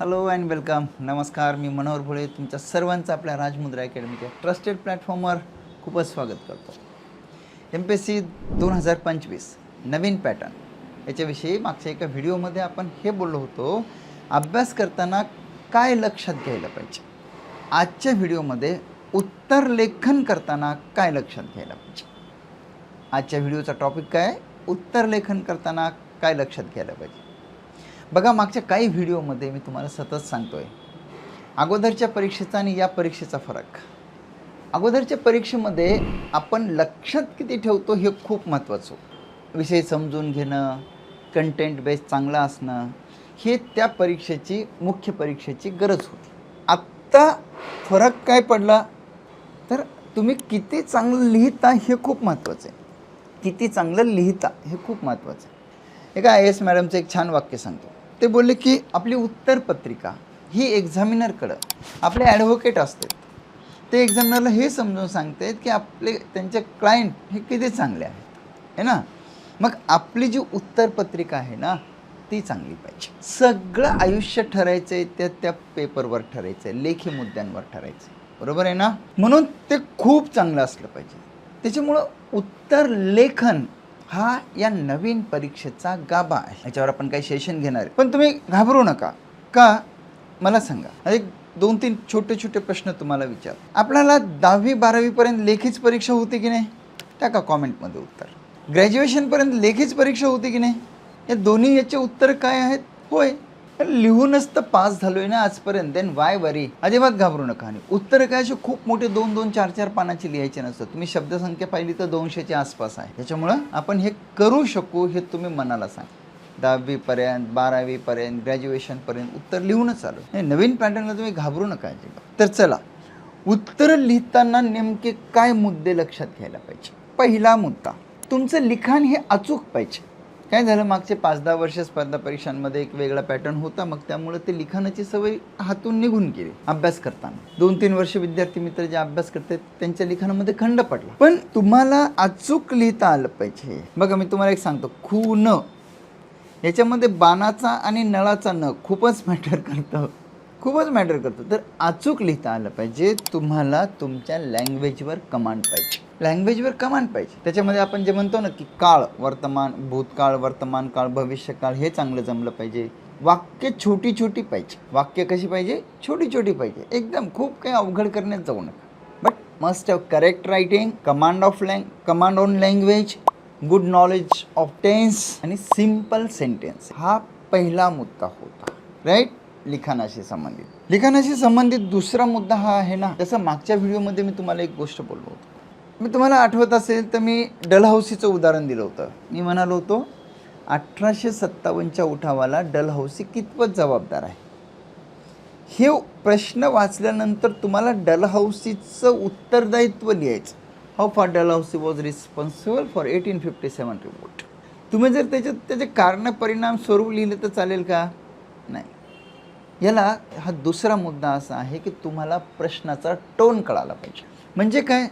Hello and welcome नमस्कार मी मनोहर भोळे तुमच्या सर्वांचं आपल्या राजमुद्रा अकॅडमीच्या ट्रस्टेड प्लॅटफॉर्मवर खूपच स्वागत करतो. एम पी एस सी दोन हजार पंचवीस नवीन पॅटर्न. याच्याविषयी मागच्या एका व्हिडिओमध्ये आपण हे बोललो होतो अभ्यास करताना काय लक्षात घ्यायला पाहिजे? आजच्या व्हिडिओमध्ये उत्तर लेखन करताना काय लक्षात घ्यायला पाहिजे? आजच्या व्हिडिओचा टॉपिक काय? उत्तर लेखन करताना काय लक्षात घ्यायला पाहिजे? बघा मागच्या काही व्हिडिओमध्ये मी तुम्हाला सतत सांगतोय अगोदरच्या परीक्षेचा आणि या परीक्षेचा फरक. अगोदरच्या परीक्षेमध्ये आपण लक्षात किती ठेवतो हे खूप महत्त्वाचं. विषय समजून घेणं कंटेंट बेस चांगला असणं हे त्या परीक्षेची मुख्य परीक्षेची गरज होती. आत्ता फरक काय पडला? तर तुम्ही किती चांगलं लिहिता हे खूप महत्त्वाचं आहे. किती चांगलं लिहिता हे खूप महत्त्वाचं आहे. एका आय एस मॅडमचं एक छान वाक्य सांगतो. ते बोलले की आपली उत्तरपत्रिका ही एक्झामिनरकडं आपले ॲडव्होकेट असतात. ते एक्झामिनरला हे समजून सांगतात की आपले त्यांचे क्लायंट हे किती चांगले आहेत. है ना? मग आपली जी उत्तरपत्रिका आहे ना ती चांगली पाहिजे. सगळं आयुष्य ठरायचं आहे त्या त्या पेपरवर ठरायचं आहे लेखी मुद्द्यांवर ठरायचं आहे बरोबर आहे ना? म्हणून ते खूप चांगलं असलं पाहिजे. त्याच्यामुळं उत्तर लेखन हा या नवीन परीक्षेचा गाभा आहे. याच्यावर आपण काही सेशन घेणार आहे. पण तुम्ही घाबरू नका. का? मला सांगा. एक दोन तीन छोटे छोटे प्रश्न तुम्हाला विचार. आपल्याला दहावी बारावीपर्यंत लेखीच परीक्षा होती की नाही? टाका कॉमेंटमध्ये उत्तर. ग्रॅज्युएशनपर्यंत लेखीच परीक्षा होती की नाही? या दोन्ही याचे उत्तर काय आहेत? होय. लिहूनच तर पास झालोय ना आजपर्यंत. देन वाय वरी अजिबात घाबरू नका आणि उत्तर काय असे खूप मोठे दोन दोन चार चार पानाची लिहायचे नसतं तुम्ही शब्दसंख्या पाहिली तर दोनशेच्या आसपास आहे. त्याच्यामुळं आपण हे करू शकू हे तुम्ही मनाला सांग. दहावीपर्यंत बारावीपर्यंत ग्रॅज्युएशनपर्यंत उत्तर लिहूनच चालू हे नवीन पॅटर्नला तुम्ही घाबरू नका अजिबात. तर चला उत्तर लिहिताना नेमके काय मुद्दे लक्षात घ्यायला पाहिजे? पहिला मुद्दा तुमचं लिखाण हे अचूक पाहिजे. काय झालं? मागचे पाच दहा वर्ष स्पर्धा परीक्षांमध्ये एक वेगळा पॅटर्न होता. मग त्यामुळे ते लिखाणाची सवय हातून निघून गेली अभ्यास करताना. दोन तीन वर्ष विद्यार्थी मित्र जे अभ्यास करतात त्यांच्या लिखाणामध्ये खंड पडला. पण तुम्हाला अचूक लिहिता आलं पाहिजे. बघा मी तुम्हाला एक सांगतो. खून याच्यामध्ये बाणाचा आणि नळाचा न खूपच मॅटर करतं. खूपच मॅटर करतं. तर अचूक लिहिता आलं पाहिजे तुम्हाला तुमच्या लँग्वेजवर कमांड पाहिजे. लँग्वेजवर कमांड पाहिजे. त्याच्यामध्ये आपण जे म्हणतो ना की काळ वर्तमान भूतकाळ वर्तमान काळ भविष्यकाळ हे चांगलं जमलं पाहिजे. वाक्य छोटी छोटी पाहिजे. वाक्य कशी पाहिजे? छोटी छोटी पाहिजे. एकदम खूप काही अवघड करण्यात जाऊ नका. But must have correct writing command of lang command on language good knowledge of tense आणि सिंपल सेंटेन्स हा पहिला मुद्दा होता. राईट लिखाणाशी संबंधित. लिखाणाशी संबंधित दुसरा मुद्दा हा आहे ना जसं मागच्या व्हिडिओमध्ये मी तुम्हाला एक गोष्ट बोललो होतो. मी तुम्हाला आठवत असेल तर मी डलहौसीचं उदाहरण दिलं होतं. मी म्हणालो होतो अठराशे सत्तावन्नच्या उठावाला डलहौसी कितपत जबाबदार आहे? हे प्रश्न वाचल्यानंतर तुम्हाला डलहौसीचं उत्तरदायित्व लिहायचं. How far Dalhousie was responsible for eighteen fifty seven report तुम्ही जर त्याच्यात त्याचे कारण परिणाम स्वरूप लिहिले तर चालेल का? नाही. याला हा दुसरा मुद्दा असा आहे की तुम्हाला प्रश्नाचा टोन कळाला पाहिजे. म्हणजे काय?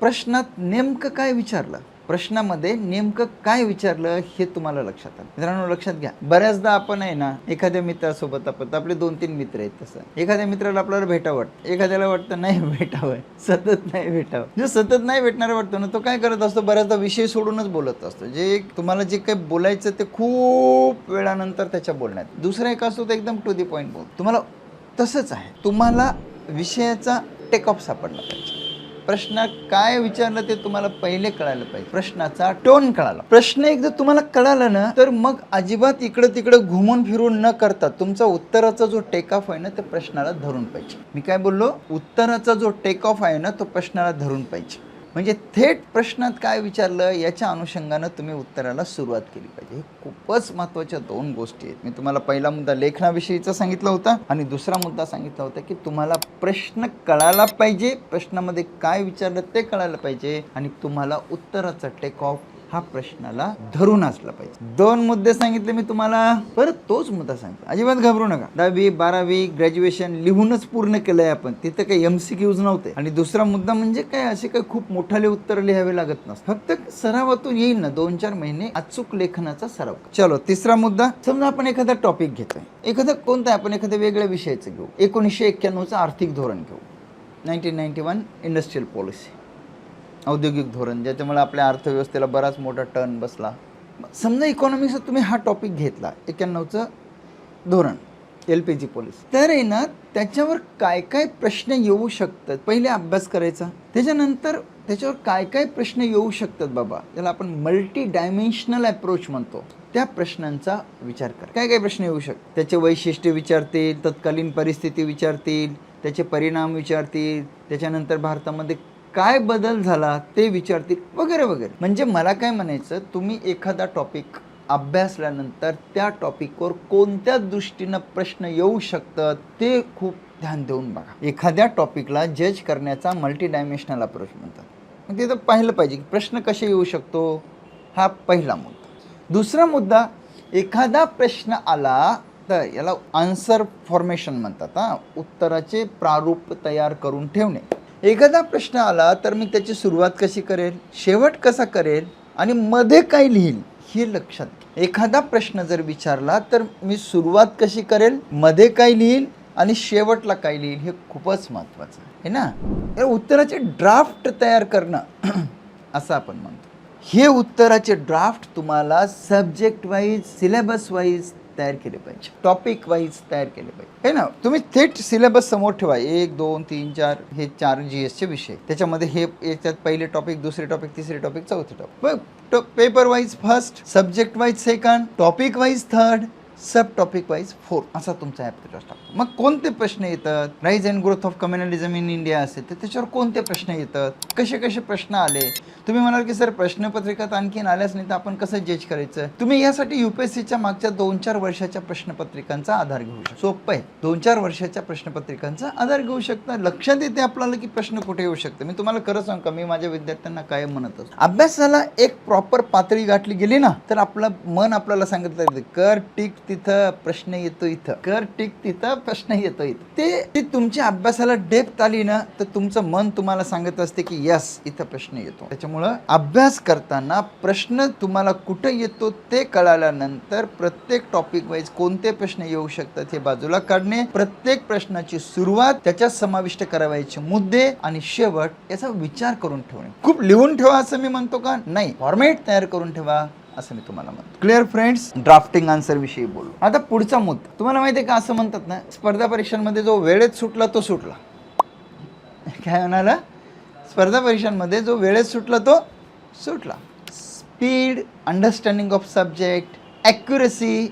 प्रश्नात नेमकं काय विचारलं? प्रश्नामध्ये नेमकं काय विचारलं हे तुम्हाला लक्षात आलं. मित्रांनो लक्षात घ्या. बऱ्याचदा आपण आहे ना एखाद्या मित्रासोबत आपण आपले दोन तीन मित्र आहेत तसं. एखाद्या मित्राला आपल्याला भेटावं वाटतं. एखाद्याला वाटतं नाही भेटावं सतत नाही भेटावं. जो सतत नाही भेटणारा वाटतो ना तो काय करत असतो? बऱ्याचदा विषय सोडूनच बोलत असतो. जे तुम्हाला जे काही बोलायचं ते खूप वेळानंतर त्याच्या बोलण्यात दुसरा एक असतो तो एकदम टू दी पॉईंट बोल तुम्हाला तसंच आहे. तुम्हाला विषयाचा टेकऑफ सापडला पाहिजे. प्रश्न काय विचारलं ते तुम्हाला पहिले कळायला पाहिजे. प्रश्नाचा टोन कळाला. प्रश्न एकदा तुम्हाला कळाला ना तर मग अजिबात इकडं तिकडं घुमून फिरून न करता तुमचा उत्तराचा जो टेक ऑफ आहे ना ते प्रश्नाला धरून पाहिजे. मी काय बोललो? उत्तराचा जो टेक ऑफ आहे ना तो प्रश्नाला धरून पाहिजे. म्हणजे थेट प्रश्नात काय विचारलं याच्या अनुषंगानं तुम्ही उत्तराला सुरुवात केली पाहिजे. हे खूपच महत्त्वाच्या दोन गोष्टी आहेत. मी तुम्हाला पहिला मुद्दा लेखनाविषयीचा सांगितला होता आणि दुसरा मुद्दा सांगितला होता की तुम्हाला प्रश्न कळायला पाहिजे प्रश्नामध्ये काय विचारलं ते कळायला पाहिजे आणि तुम्हाला उत्तराचा टेक ऑफ हा प्रश्नाला धरून असला पाहिजे. दोन मुद्दे सांगितले मी तुम्हाला परत तोच मुद्दा सांगतो. अजिबात घाबरू नका. दहावी बारावी ग्रॅज्युएशन लिहूनच पूर्ण केलंय आपण. तिथं काही एम सी क्यूज नव्हते. आणि दुसरा मुद्दा म्हणजे काय असे काही खूप मोठाले उत्तर लिहावे लागत नसत. फक्त सरावातून येईल ना दोन चार महिने अचूक लेखनाचा सराव चलो तिसरा मुद्दा. समजा आपण एखादा टॉपिक घेतोय. एखादा कोणता आपण एखाद्या वेगळ्या विषयाचं घेऊ. एकोणीसशे एक्क्याण्णवचं आर्थिक धोरण घेऊ. Nineteen ninety one industrial policy औद्योगिक धोरण ज्याच्यामुळे आपल्या अर्थव्यवस्थेला बराच मोठा टर्न बसला. समजा इकॉनॉमिक्सचा तुम्ही हा टॉपिक घेतला एक्क्याण्णवचं धोरण एल पी जी पॉलिसी तर आहे ना त्याच्यावर काय काय प्रश्न येऊ शकतात? पहिले अभ्यास करायचा. त्याच्यानंतर त्याच्यावर काय काय प्रश्न येऊ शकतात बाबा? ज्याला आपण मल्टी डायमेन्शनल अप्रोच म्हणतो. त्या प्रश्नांचा विचार करा. काय काय प्रश्न येऊ शकतात? त्याचे वैशिष्ट्य विचारतील तत्कालीन परिस्थिती विचारतील त्याचे परिणाम विचारतील त्याच्यानंतर भारतामध्ये काय बदल झाला ते विचारतील वगैरे वगैरे. म्हणजे मला काय म्हणायचं तुम्ही एखादा टॉपिक अभ्यासल्यानंतर त्या टॉपिकवर कोणत्या दृष्टीनं प्रश्न येऊ शकतात ते खूप ध्यान देऊन बघा. एखाद्या टॉपिकला जज करण्याचा मल्टी डायमेन्शनल अप्रोच म्हणतात. म्हणजे मग तिथं पाहिलं पाहिजे की प्रश्न कसे येऊ शकतो हा पहिला मुद्दा. दुसरा मुद्दा एखादा प्रश्न आला तर याला आन्सर फॉर्मेशन म्हणतात हां. उत्तराचे प्रारूप तयार करून ठेवणे. एखादा प्रश्न आला तर मी त्याची सुरुवात कशी करेल शेवट कसा करेल आणि मध्ये काय लिहील हे लक्षात एखादा प्रश्न जर विचारला तर मी सुरुवात कशी करेल मध्ये काय लिहील आणि शेवटला काय लिहील हे खूपच महत्त्वाचं आहे. ना? तर उत्तराचे ड्राफ्ट तयार करणं असं आपण म्हणतो. हे उत्तराचे ड्राफ्ट तुम्हाला सब्जेक्ट वाईज सिलेबस वाईज तयार केले पाहिजे. टॉपिक वाईज तयार केले पाहिजे. हे ना? तुम्ही थेट सिलेबस समोर ठेवा. एक दोन तीन चार हे चार जी एसचे विषय. त्याच्यामध्ये हे याच्यात पहिले टॉपिक दुसरे टॉपिक तिसरे टॉपिक चौथे टॉपिक बघ paper wise first subject wise second topic wise third sub topic wise four असा तुमचा ॲप्टिट्यूड टाकतो. मग कोणते प्रश्न येतात? Rise and growth of communalism in India असेल तर त्याच्यावर कोणते प्रश्न येतात? कसे कसे प्रश्न आले? तुम्ही म्हणाल की सर प्रश्नपत्रिकात आणखीन आल्याच नाही तर आपण कसं जज करायचं? तुम्ही यासाठी युपीएससीच्या मागच्या दोन चार वर्षाच्या प्रश्नपत्रिकांचा आधार घेऊ शकता. सोपं आहे. दोन चार वर्षाच्या प्रश्नपत्रिकांचा आधार घेऊ शकता. लक्षात येते आपल्याला की प्रश्न कुठे येऊ शकते. मी तुम्हाला खरं सांग का? मी माझ्या विद्यार्थ्यांना काय म्हणत असतो. अभ्यासाला एक प्रॉपर पातळी गाठली गेली ना तर आपलं मन आपल्याला सांगितलं कर टिक तिथं प्रश्न येतो इथं. कर टिक तिथं प्रश्न येतो इथं. ते ती तुमच्या अभ्यासाला डेप्थ आली ना तर तुमचं मन तुम्हाला सांगत असते की यस इथं प्रश्न येतो. त्याच्यामुळं अभ्यास करताना प्रश्न तुम्हाला कुठं येतो ते कळाल्यानंतर प्रत्येक टॉपिक वाईज कोणते प्रश्न येऊ शकतात हे बाजूला काढणे प्रत्येक प्रश्नाची सुरुवात त्याच्यात समाविष्ट करावायचे मुद्दे आणि शेवट याचा विचार करून ठेवणे. खूप लिहून ठेवा असं मी म्हणतो का? नाही. फॉर्मॅट तयार करून ठेवा. असं मी तुम्हाला म्हणतो. क्लिअर फ्रेंड्स ड्राफ्टिंग आन्सर विषयी बोलू. आता पुढचा मुद्दा. तुम्हाला माहिती आहे का असं म्हणतात ना स्पर्धा परीक्षांमध्ये जो वेळेत सुटला तो सुटला. काय म्हणाला? स्पर्धा परीक्षांमध्ये जो वेळेत सुटला तो सुटला. Speed understanding of subject accuracy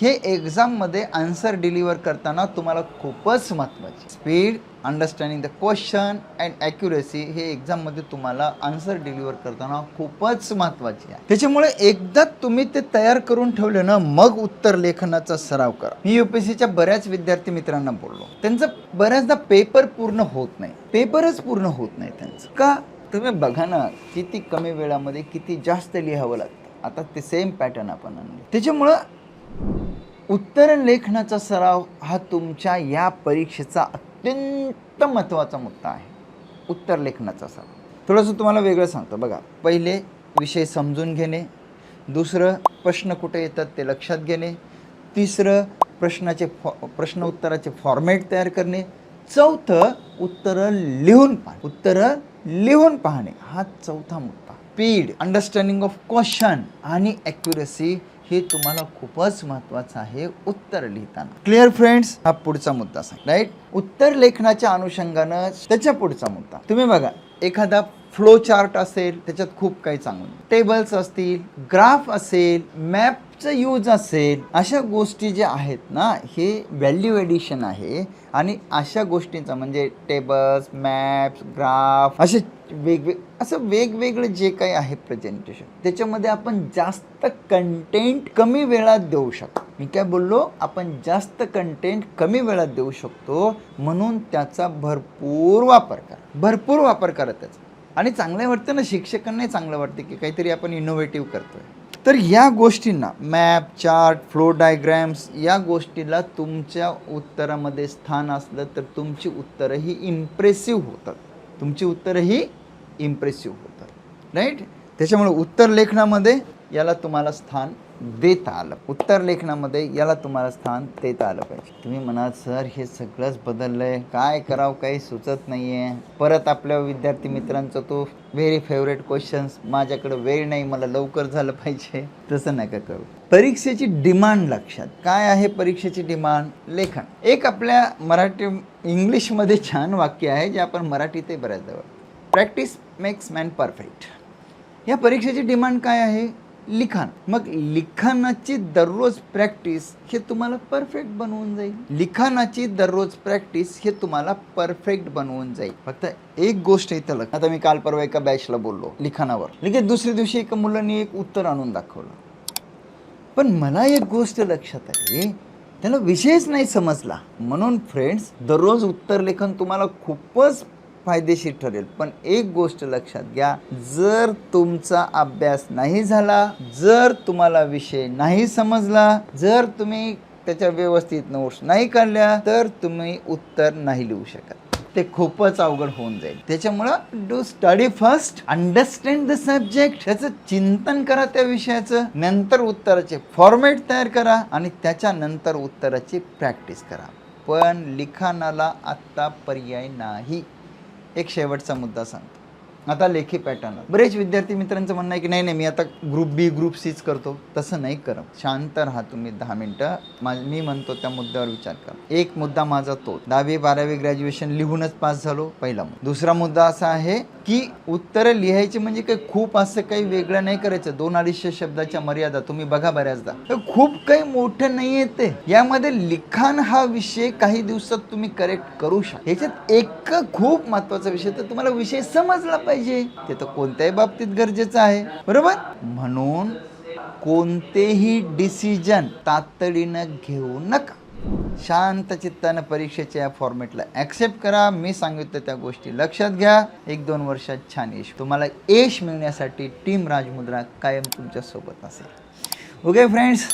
हे एक्झाममध्ये आन्सर डिलिव्हर करताना तुम्हाला खूपच महत्त्वाचे speed understanding the question and accuracy हे एक्झाममध्ये तुम्हाला आन्सर डिलिव्हर करताना खूपच महत्त्वाचे आहे. त्याच्यामुळे एकदा तुम्ही ते तयार करून ठेवले ना मग उत्तर लेखनाचा सराव करा. मी यू पी सीच्या बऱ्याच विद्यार्थी मित्रांना बोललो. त्यांचं बऱ्याचदा पेपर पूर्ण होत नाही. पेपरच पूर्ण होत नाही त्यांचं. का? तुम्ही बघा ना किती कमी वेळामध्ये किती जास्त लिहावं लागतं. आता ते सेम पॅटर्न आपण आणले. त्याच्यामुळं उत्तर लेखनाचा सराव हा तुमच्या या परीक्षेचा अत्यंत महत्त्वाचा मुद्दा आहे. उत्तर लेखनाचा सराव. थोडंसं तुम्हाला वेगळं सांगतो. बघा पहिले विषय समजून घेणे दुसरं प्रश्न कुठे येतात ते लक्षात घेणे तिसरं प्रश्नाचे फॉ प्रश्न उत्तराचे फॉर्मॅट तयार करणे चौथं उत्तरं लिहून पाहणे. उत्तरं लिहून पाहणे हा चौथा मुद्दा. स्पीड अंडरस्टँडिंग ऑफ क्वेश्चन आणि ॲक्युरसी हे तुम्हाला खूपच महत्त्वाचं आहे उत्तर लिहिताना. क्लिअर फ्रेंड्स हा पुढचा मुद्दा सांग. राईट उत्तर लेखनाच्या अनुषंगानं त्याच्या पुढचा मुद्दा. तुम्ही बघा एखादा फ्लो चार्ट असेल त्याच्यात खूप काही चांगलं. टेबल्स असतील ग्राफ असेल मॅप मॅपचं यूज असेल अशा गोष्टी ज्या आहेत ना हे व्हॅल्यू एडिशन आहे. आणि अशा गोष्टींचा म्हणजे टेबल्स मॅप्स ग्राफ असे वेगवेग असं वेगवेगळं जे काही आहे प्रेझेंटेशन त्याच्यामध्ये आपण जास्त कंटेंट कमी वेळात देऊ शकतो. मी काय बोललो? आपण जास्त कंटेंट कमी वेळात देऊ शकतो म्हणून त्याचा भरपूर वापर करा. भरपूर वापर करा त्याचा. आणि चांगलं वाटतं ना शिक्षकांनाही चांगलं वाटतं की काहीतरी आपण इनोव्हेटिव्ह करतोय. तर या गोष्टींना मॅप चार्ट फ्लो डायग्रॅम्स या गोष्टीला तुमच्या उत्तरामध्ये स्थान असलं तर तुमची उत्तरंही इम्प्रेसिव्ह होतात. तुमची उत्तरंही इम्प्रेसिव्ह होतात. राईट त्याच्यामुळे उत्तर लेखनामध्ये याला तुम्हाला स्थान देता आलं. उत्तर लेखनामध्ये याला तुम्हाला स्थान देता आलं पाहिजे. तुम्ही म्हणाल सर हे सगळंच बदललंय. काय करावं काही सुचत नाहीये. परत आपल्या विद्यार्थी मित्रांचा तो व्हेरी फेवरेट क्वेश्चन्स माझ्याकडे वेळ नाही मला लवकर झालं पाहिजे. तसं नका करू. परीक्षेची डिमांड लक्षात. काय आहे परीक्षेची डिमांड लेखन. एक आपल्या मराठी इंग्लिशमध्ये छान वाक्य आहे जे आपण मराठीतही जवळ. प्रॅक्टिस मेक्स मॅन परफेक्ट या परीक्षेची डिमांड काय आहे? लिखाण. मग लिखाणाची दररोज प्रॅक्टिस हे तुम्हाला परफेक्ट बनवून जाईल. लिखाणाची दररोज प्रॅक्टिस हे तुम्हाला परफेक्ट बनवून जाईल. फक्त एक गोष्ट इथं लग आता मी काल परवा एका बॅचला बोललो लिखाणावर. लगेच दुसऱ्या दिवशी एका मुलांनी एक उत्तर आणून दाखवलं. पण मला एक गोष्ट लक्षात आली त्याला विषयच नाही समजला. म्हणून फ्रेंड्स दररोज उत्तर लेखन तुम्हाला खूपच फायदेशीर ठरेल. पण एक गोष्ट लक्षात घ्या जर तुमचा अभ्यास नाही झाला जर तुम्हाला विषय नाही समजला जर तुम्ही त्याच्या व्यवस्थित नोट्स नाही काढल्या तर तुम्ही उत्तर नाही लिहू शकत. ते खूपच अवघड होऊन जाईल. त्याच्यामुळं do study first understand the subject त्याचं चिंतन करा त्या विषयाचं नंतर उत्तराचे फॉर्मॅट तयार करा आणि त्याच्यानंतर उत्तराची प्रॅक्टिस करा. पण लिखाणाला आत्ता पर्याय नाही. एक शेवटचा मुद्दा सांगतो. आता लेखी पॅटर्न. बरेच विद्यार्थी मित्रांचं म्हणणं आहे की नाही नाही मी आता ग्रुप बी ग्रुप सीच करतो. तसं नाही करत. शांत राहा तुम्ही दहा मिनटं. मा मी म्हणतो त्या मुद्द्यावर विचार करा. एक मुद्दा माझा तो दहावी बारावी ग्रॅज्युएशन लिहूनच पास झालो पहिला मुद्दा. दुसरा मुद्दा असा आहे की उत्तरं लिहायची म्हणजे काही खूप असं काही वेगळं नाही करायचं. दोन अडीचशे शब्दाच्या मर्यादा तुम्ही बघा बऱ्याचदा. तर खूप काही मोठं नाही येते यामध्ये लिखाण हा विषय काही दिवसात तुम्ही करेक्ट करू शकता याच्यात एक खूप महत्त्वाचा विषय तर तुम्हाला विषय समजला पाहिजे. ते तर कोणत्याही बाबतीत गरजेचं आहे. बरोबर? म्हणून कोणतेही डिसिजन तातडीनं घेऊ नका. शांत चित्तानं परीक्षेच्या या फॉर्मॅटला ॲक्सेप्ट करा. मी सांगितलं त्या गोष्टी लक्षात घ्या. एक दोन वर्षात छान यश. तुम्हाला यश मिळण्यासाठी टीम राजमुद्रा कायम तुमच्यासोबत असेल. ओके फ्रेंड्स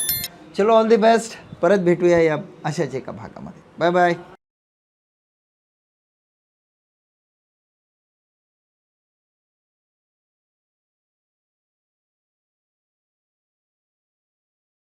चलो ऑल दी बेस्ट परत भेटूया या अशाच एका भागामध्ये. Bye bye